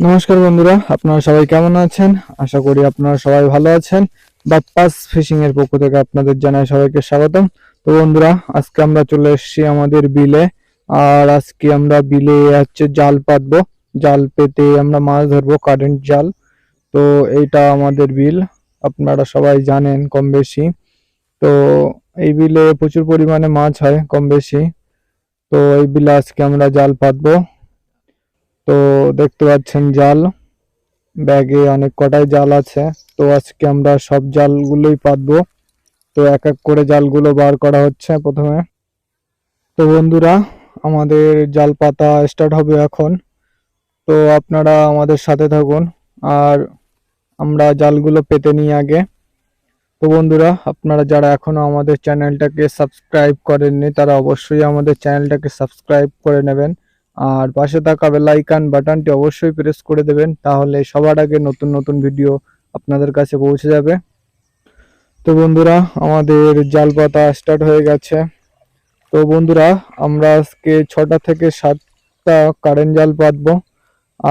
নমস্কার বন্ধুরা, আপনারা সবাই কেমন আছেন? আশা করি আপনারা সবাই ভালো আছেন। বাপ্পাস ফিশিং এর পক্ষ থেকে আপনাদের জানাই সবাইকে স্বাগতম। তো বন্ধুরা, আজকে আমরা চলে এসেছি আমাদের বিলে, আর আজকে আমরা বিলে হচ্ছে জাল পাতবো। জাল পেতে আমরা মাছ ধরবো কারেন্ট জাল। তো এইটা আমাদের বিল, আপনারা সবাই জানেন কম বেশি। তো এই বিলে প্রচুর পরিমাণে মাছ হয় কম বেশি। তো এই বিলে আজকে আমরা জাল পাতবো। তো দেখতে পাচ্ছেন জাল। ব্যাগে অনেক কটাই জাল আছে। তো আজকে আমরা সব জালগুলোই পাতবো। তো এক এক করে জালগুলো বার করা হচ্ছে প্রথমে। তো বন্ধুরা, আমাদের জাল পাতা স্টার্ট হবে এখন। তো আপনারা আমাদের সাথে থাকুন। আর আমরা জালগুলো পেতে নিই আগে। তো বন্ধুরা, আপনারা যারা এখনও আমাদের চ্যানেলটাকে সাবস্ক্রাইব করেননি, তারা অবশ্যই আমাদের চ্যানেলটাকে সাবস্ক্রাইব করে নেবেন। আর পাশে থাকা বেল আইকন বাটনটি অবশ্যই প্রেস করে দেবেন, তাহলে সবার আগে নতুন নতুন ভিডিও আপনাদের কাছে পৌঁছে যাবে। তো বন্ধুরা, আমাদের জাল পাতা স্টার্ট হয়ে গেছে। তো বন্ধুরা, আমরা আজকে ছটা থেকে সাতটা কারেন্ট জাল পাতবো।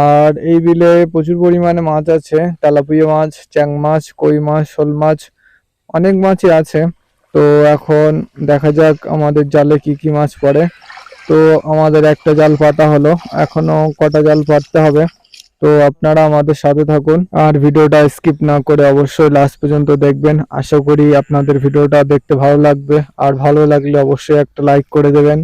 আর এই বিলে প্রচুর পরিমাণে মাছ আছে, তেলাপিয়া মাছ, চ্যাং মাছ, কই মাছ, শোল মাছ, অনেক মাছই আছে। তো এখন দেখা যাক আমাদের জালে কি কি মাছ পড়ে। তো আমাদের একটা জাল পাতা হলো, এখনও কটা জাল পাততে হবে। তো আপনারা আমাদের সাথে থাকুন, আর ভিডিওটা স্কিপ না করে অবশ্যই লাস্ট পর্যন্ত দেখবেন। আশা করি আপনাদের ভিডিওটা দেখতে ভালো লাগবে, আর ভালো লাগলে অবশ্যই একটা লাইক করে দেবেন।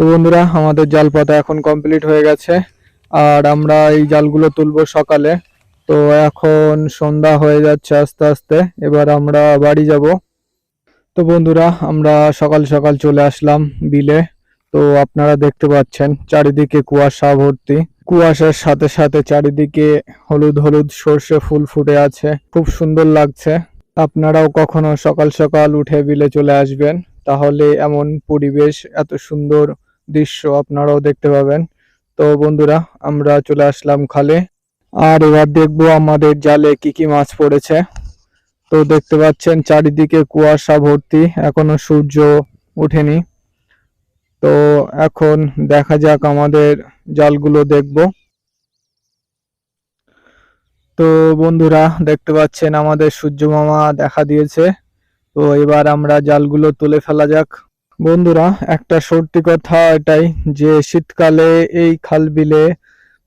তো বন্ধুরা, আমাদের জাল পাতা এখন কমপ্লিট হয়ে গেছে। আর আমরা এই জালগুলো তুলবো সকালে। তো এখন সন্ধ্যা হয়ে যাচ্ছে আস্তে আস্তে। এবার আমরা বাড়ি যাব। তো বন্ধুরা, আমরা সকাল সকাল চলে আসলাম বিলে। তো আপনারা দেখতে পাচ্ছেন, চারিদিকে কুয়াশা ভর্তি। কুয়াশার সাথে সাথে চারিদিকে হলুদ হলুদ সর্ষে ফুল ফুটে আছে। খুব সুন্দর লাগছে। আপনারাও কখনো সকাল সকাল উঠে বিলে চলে আসবেন। তাহলে এমন পরিবেশ, এত সুন্দর দৃশ্য আপনারাও দেখতে পাবেন। তো বন্ধুরা, আমরা চলে আসলাম খালে। আর এবার দেখব আমাদের জালে কি কি মাছ পড়েছে। তো দেখতে পাচ্ছেন, চারিদিকে কুয়াশা ভর্তি, এখনও সূর্য ওঠেনি। তো এখন দেখা যাক আমাদের জালগুলো দেখব। তো বন্ধুরা, দেখতে পাচ্ছেন আমাদের সূর্য মামা দেখা দিয়েছে। তো এবার আমরা জালগুলো তুলে ফেলা যাক। বন্ধুরা, একটা সত্যি কথা এটাই যে শীতকালে এই খাল বিলে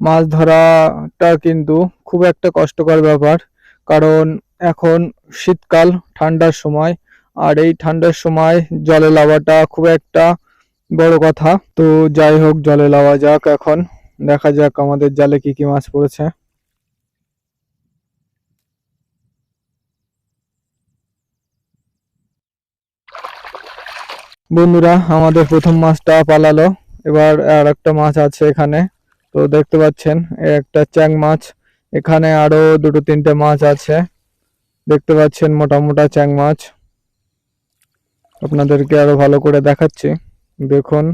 মাছ ধরাটা কিন্তু খুব একটা কষ্টকর ব্যাপার। কারণ এখন শীতকাল, ঠান্ডার সময়, আর এই ঠান্ডার সময় জলে লাভাটা খুব একটা বড় কথা। তো যাই হোক, জলে লাওয়া যাক এখন। দেখা যাক আমাদের জালে কি কি মাছ পড়েছে। বন্ধুরা, আমাদের প্রথম মাছটা পালালো। এবার আর একটা মাছ আছে এখানে। তো দেখতে পাচ্ছেন একটা চ্যাং মাছ। এখানে আরও দুটো তিনটে মাছ আছে। দেখতে পাচ্ছেন মোটা মোটা চ্যাং মাছ। আপনাদেরকে আরও ভালো করে দেখাচ্ছি। দেখুন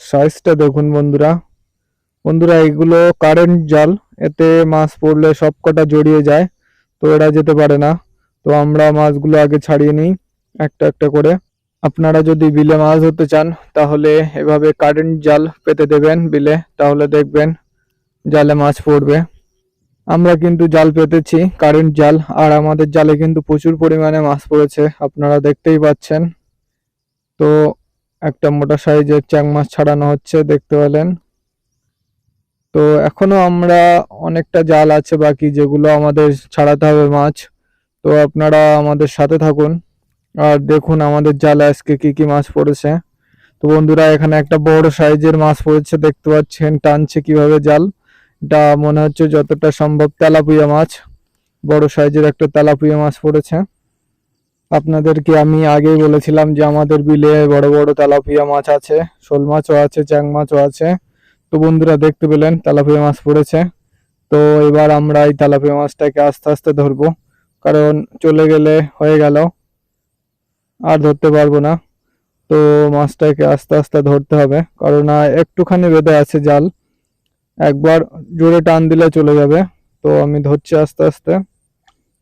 সাইজটা দেখুন বন্ধুরা। বন্ধুরা, এগুলো কারেন্ট জাল। এতে মাছ পড়লে সব কটা জড়িয়ে যায়। তো এরা যেতে পারে না। তো আমরা মাছগুলো আগে ছাড়িয়ে নিই একটা একটা করে। আপনারা যদি বিলে মাছ ধরতে চান, তাহলে এভাবে কারেন্ট জাল পেতে দেবেন বিলে, তাহলে দেখবেন জালে মাছ পড়বে। আমরা কিন্তু জাল পেতেছি, কারেন্ট জাল, আর আমাদের জালে কিন্তু প্রচুর পরিমাণে মাছ পড়েছে, আপনারা দেখতেই পাচ্ছেন। তো একটা মোটা সাইজের চ্যাং মাছ ছাড়ানো হচ্ছে, দেখতে পেলেন। তো এখনও আমরা অনেকটা জাল আছে বাকি, যেগুলো আমাদের ছাড়াতে হবে মাছ। তো আপনারা আমাদের সাথে থাকুন। আর দেখুন আমাদের জালে আজকে কি কি মাছ পড়েছে। তো বন্ধুরা, এখানে একটা বড় সাইজের মাছ পড়েছে, দেখতে পাচ্ছেন, টানছে কীভাবে জাল। এটা মনে হচ্ছে যতটা সম্ভব তেলাপুয়া মাছ, বড় সাইজের একটা তেলাপুয়া মাছ পড়েছে। আপনাদেরকে আমি আগেই বলেছিলাম যে আমাদের বিলে বড় বড় তেলাপিয়া মাছ আছে, শোল মাছও আছে, চ্যাং মাছও আছে। তো বন্ধুরা, দেখতে পেলেন, তেলাপিয়া মাছ পড়েছে। তো এবার আমরা এই তেলাপিয়া মাছটাকে আস্তে আস্তে ধরবো, কারণ চলে গেলে হয়ে গেল। আর ধরতে পারব না। তো মাছটাকে আস্তে আস্তে ধরতে হবে কারণ একটুখানি বেঁধে আছে জাল। একবার জোরে টান দিলে চলে যাবে। তো আমি ধরছি আস্তে আস্তে,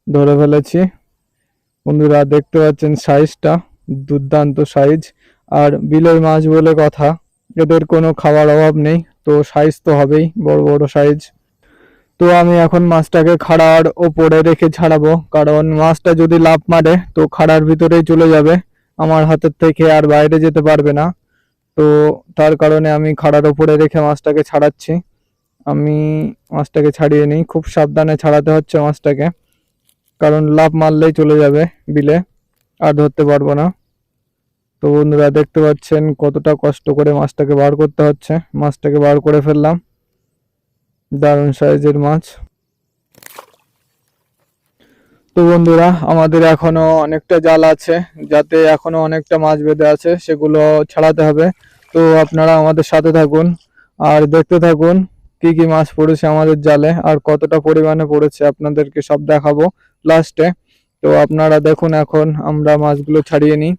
ধরে ফেলেছি। বন্ধুরা, দেখতে পাচ্ছেন সাইজটা, দুর্দান্ত সাইজ। আর বিলের মাছ বলে কথা, এদের কোনো খাবার অভাব নেই। তো সাইজ তো হবেই, বড় বড় সাইজ। তো আমি এখন মাছটাকে খাড়ার ওপরে রেখে ছাড়াবো। কারণ মাছটা যদি লাফ মারে, তো খাড়ার ভিতরেই চলে যাবে। আমার হাতের থেকে আর বাইরে যেতে পারবে না। তো তার কারণে আমি খাড়ার ওপরে রেখে মাছটাকে ছাড়াচ্ছি। আমি মাছটাকে ছাড়িয়ে নিই। খুব সাবধানে ছাড়াতে হচ্ছে মাছটাকে। কারণ লাফ মারলেই চলে যাবে বিলে। আর ধরতে পারব না। তো বন্ধুরা, দেখতে পাচ্ছেন কতটা কষ্ট করে মাছটাকে বার করতে হচ্ছে। মাছটাকে বার করে ফেললাম। দারুণ সাইজের মাছ। তো বন্ধুরা, আমাদের এখনও অনেকটা জাল আছে, যাতে এখনও অনেকটা মাছ বেঁধে আছে, সেগুলো ছাড়াতে হবে। তো আপনারা আমাদের সাথে থাকুন আর দেখতে থাকুন কি কি মাছ পড়েছে আমাদের জালে আর কতটা পরিমাণে পড়েছে আপনাদেরকে সব দেখাবো লাস্টে। তো আপনারা দেখুন এখন আমরা মাছগুলো ছাড়িয়ে নিই।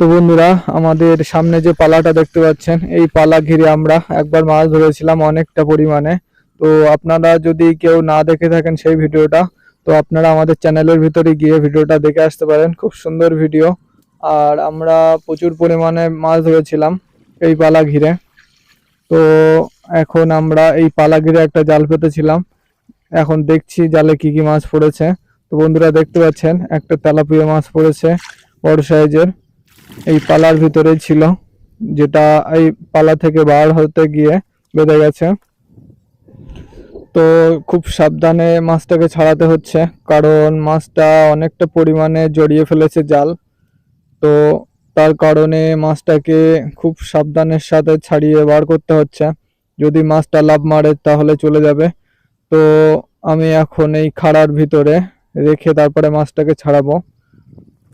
তো বন্ধুরা, আমাদের সামনে যে পালাটা দেখতে পাচ্ছেন, এই পালা ঘিরে আমরা একবার মাছ ধরেছিলাম অনেকটা পরিমাণে। তো আপনারা যদি কেউ না দেখে থাকেন সেই ভিডিওটা, তো আপনারা আমাদের চ্যানেলের ভিতরে গিয়ে ভিডিওটা দেখে আসতে পারেন। খুব সুন্দর ভিডিও। আর আমরা প্রচুর পরিমাণে মাছ ধরেছিলাম এই পালা ঘিরে। তো এখন আমরা এই পালা ঘিরে একটা জাল পেতেছিলাম। এখন দেখছি জালে কি কি মাছ পড়েছে। তো বন্ধুরা দেখতে পাচ্ছেন, একটা তেলাপিয়া মাছ পড়েছে বড় সাইজের। এই পালার ভিতরেই ছিল, যেটা এই পালা থেকে বার হতে গিয়ে বেঁধে গেছে। তো খুব সাবধানে মাছটাকে ছাড়াতে হচ্ছে, কারণ মাছটা অনেকটা পরিমাণে জড়িয়ে ফেলেছে জাল। তো তার কারণে মাছটাকে খুব সাবধানের সাথে ছাড়িয়ে বার করতে হচ্ছে। যদি মাছটা লাভ মারে তাহলে চলে যাবে। তো আমি এখন এই খাড়ার ভিতরে রেখে তারপরে মাছটাকে ছাড়াবো।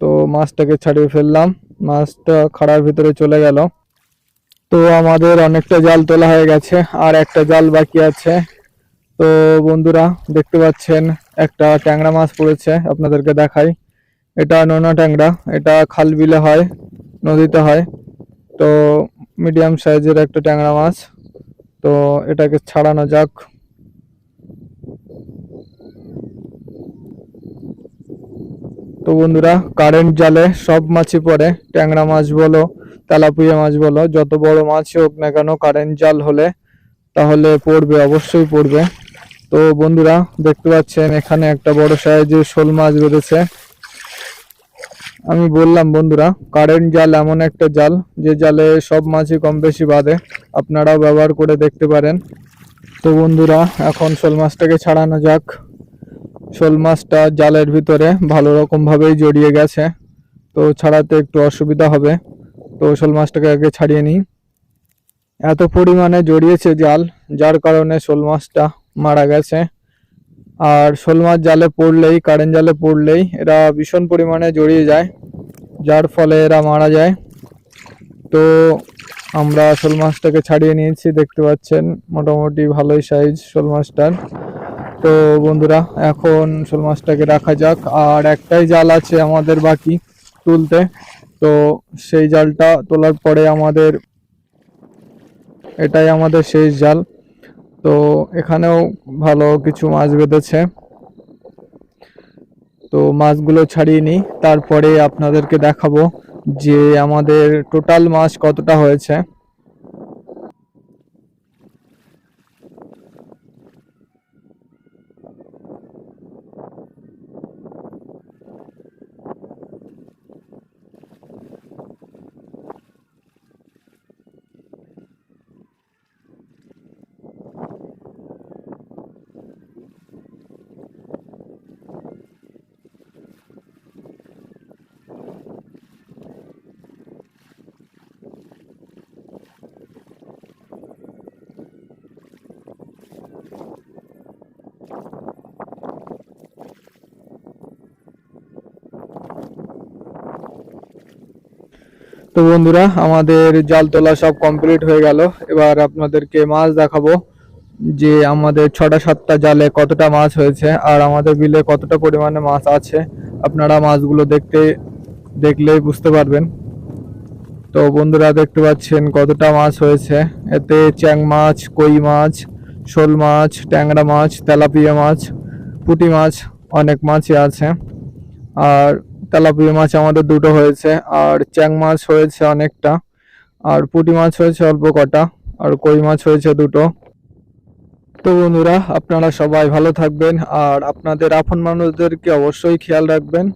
তো মাছটাকে ছাড়িয়ে ফেললাম। মাছটা খাড়ার ভিতরে চলে গেল। তো আমাদের অনেকটা জাল তোলা হয়ে গেছে, আর একটা জাল বাকি আছে। তো বন্ধুরা, দেখতে পাচ্ছেন, একটা ট্যাংরা মাছ পড়েছে, আপনাদেরকে দেখাই। এটা নোনা ট্যাংরা, এটা খাল বিলে হয়, নদীতে হয়। তো মিডিয়াম সাইজের একটা ট্যাংরা মাছ। তো এটাকে ছাড়ানো যাক। তো বন্ধুরা কারেন্ট জালে সব মাছই পড়ে। ট্যাংরা মাছ বলো, তেলাপুয়া মাছ বলো, যত বড় মাছই হোক না কেন কারেন্ট জাল হলে তাহলে পড়বে, অবশ্যই পড়বে। তো বন্ধুরা, দেখতে পাচ্ছেন এখানে একটা বড় সাইজের শোল মাছ বেঁধেছে। আমি বললাম, বন্ধুরা কারেন্ট জাল এমন একটা জাল, যে জালে সব মাছই কম বেশি বাঁধে। আপনারাও ব্যবহার করে দেখতে পারেন। তো বন্ধুরা, এখন শোল মাছটাকে ছাড়ানো যাক। শোল মাছটা জালের ভিতরে ভালো রকম ভাবেই জড়িয়ে গেছে। তো ছাড়াতে একটু অসুবিধা হবে। তো শোল মাছটাকে আগে ছাড়িয়ে নিই। এত পরিমাণে জড়িয়েছে জাল, যার কারণে শোল মাছটা মারা গেছে। আর শোল মাছ জালে পড়লেই, কারেন্ট জালে পড়লেই এরা ভীষণ পরিমাণে জড়িয়ে যায়। যার ফলে এরা মারা যায়। তো আমরা শোল মাছটাকে ছাড়িয়ে নিয়েছি। দেখতে পাচ্ছেন, মোটামুটি ভালোই সাইজ শোল মাছটার। তো বন্ধুরা, এখন শোল মাছটাকে রাখা যাক। আর একটাই জাল আছে আমাদের বাকি তুলতে। তো সেই জালটা তোলার পরে আমাদের এটাই আমাদের শেষ জাল। তো এখানেও ভালো কিছু মাছ বেঁধেছে। তো মাছগুলো ছাড়িয়ে নিই। তারপরে আপনাদেরকে দেখাবো যে আমাদের টোটাল মাছ কতটা হয়েছে। তো বন্ধুরা, আমাদের জাল তোলা সব কমপ্লিট হয়ে গেল। এবার আপনাদেরকে মাছ দেখাবো যে আমাদের ছটা সাতটা জালে কতটা মাছ হয়েছে আর আমাদের বিলে কতটা পরিমাণে মাছ আছে। আপনারা মাছগুলো দেখতে, দেখলেই বুঝতে পারবেন। তো বন্ধুরা, দেখতে পাচ্ছেন কতটা মাছ হয়েছে। এতে চ্যাং মাছ, কই মাছ, শোল মাছ, ট্যাংরা মাছ, তেলাপিয়া মাছ, পুঁটি মাছ অনেক মাছই আছে। আর তেলাপিয়া মাছ আমাদের দুটো হয়েছে, আর চ্যাং মাছ হয়েছে অনেকটা, আর পুঁটি মাছ হয়েছে অল্প কটা, আর কই মাছ হয়েছে দুটো। তো বন্ধুরা, আপনারা সবাই ভালো থাকবেন, আর আপনাদের আপন মানুষদেরকে অবশ্যই খেয়াল রাখবেন।